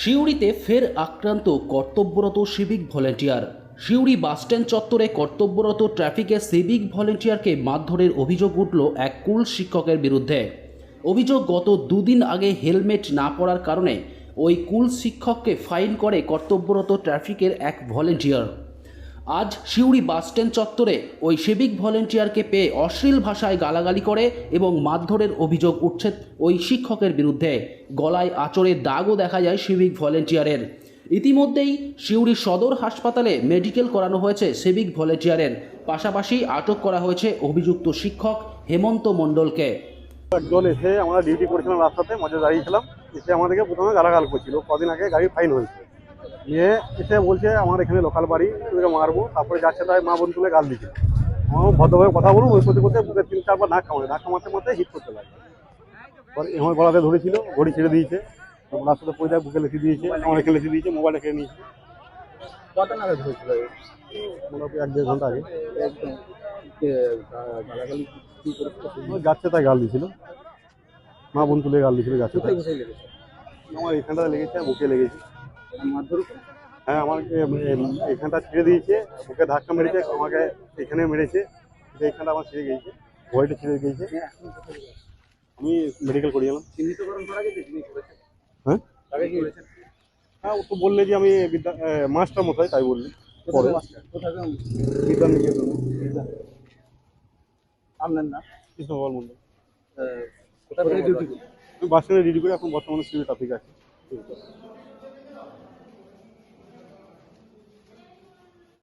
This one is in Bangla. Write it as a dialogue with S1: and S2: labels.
S1: সিউড়িতে ফের আক্রান্ত কর্তব্যরত সিভিক ভলেন্টিয়ার। সিউড়ি বাসস্ট্যান্ড চত্বরে কর্তব্যরত ট্রাফিকে সিভিক ভলেন্টিয়ারকে মারধরের অভিযোগ উঠল এক কুল শিক্ষকের বিরুদ্ধে। অভিযোগ গত দুদিন আগে হেলমেট না পরার কারণে ওই কুল শিক্ষককে ফাইন করে কর্তব্যরত ট্রাফিকের এক ভলেন্টিয়ার। আজ সিউড়ি বাসস্ট্যান্ড চত্বরে ওই সিভিক ভলেন্টিয়ারকে পেয়ে অশ্লীল ভাষায় গালাগালি করে এবং মারধরের অভিযোগ উঠছে ওই শিক্ষকের বিরুদ্ধে। গলায় আচরের দাগও দেখা যায় সিভিক ভলেন্টিয়ারের। ইতিমধ্যেই সিউড়ি সদর হাসপাতালে মেডিকেল করানো হয়েছে সিভিক ভলেন্টিয়ারের। পাশাপাশি আটক করা হয়েছে অভিযুক্ত শিক্ষক হেমন্ত মণ্ডলকে।
S2: একজন এসে আমরা ডিউটি করেছিলাম রাস্তাতে, মজা দাঁড়িয়েছিলাম। এসে আমাদেরকে প্রথমে গালাগাল করছিল। কদিন আগে গাড়ি ফাইন হয়েছে। নিয়ে এসে বলছে আমার এখানে লোকাল বাড়ি তোকে মারবো। তারপরে যাচ্ছে তাই মা বোন তুলে গাল দিচ্ছে। আমার ভদ্রভাবে কথা বলুন ওই করতে করতে বুকে তিন চারবার ধাক্কা মারে। ধাক্কা মারতে মারতে হিট করতে লাগে আমার গলাতে ধরেছিল ঘড়ি ছেড়ে দিয়েছে। তারপর সাথে পয়সা বুকে লিখে দিয়েছে আমার এখানে লিখে দিয়েছে মোবাইলটা কেড়ে নিয়েছে।
S3: কটা নাগাদ হয়েছিল
S2: মোটামুটি এক দেড় ঘণ্টা আগে। যাচ্ছে তাই গাল দিয়েছিল। মা বোন তুলে গাল দিয়েছিল যাচ্ছে
S3: লেগেছে?
S2: আমার এখানটা লেগেছে বুকে লেগেছে। হ্যাঁ আমার এখানটা ছেড়ে দিয়েছে। বুকে ধাক্কা মেরেছে আমাকে এখানে মেরেছে। এখানটা আমার ছিঁড়ে গিয়েছে ভয়টা ছিঁড়ে গিয়েছে। আমি মেডিকেল
S3: করা করেছেন
S2: হ্যাঁ? হ্যাঁ ও তো বললে যে আমি বিদ্যা মাস্টার মশাই তাই বললি। পরে।
S3: কোথায় আপনার না
S2: কৃষ্ণগোপাল মন্ডল
S3: কোথায় ডিউটি
S2: বাস স্ট্যান্ডে ডিউটি করি এখন বর্তমানে সিভিল ট্রাফিক আছে।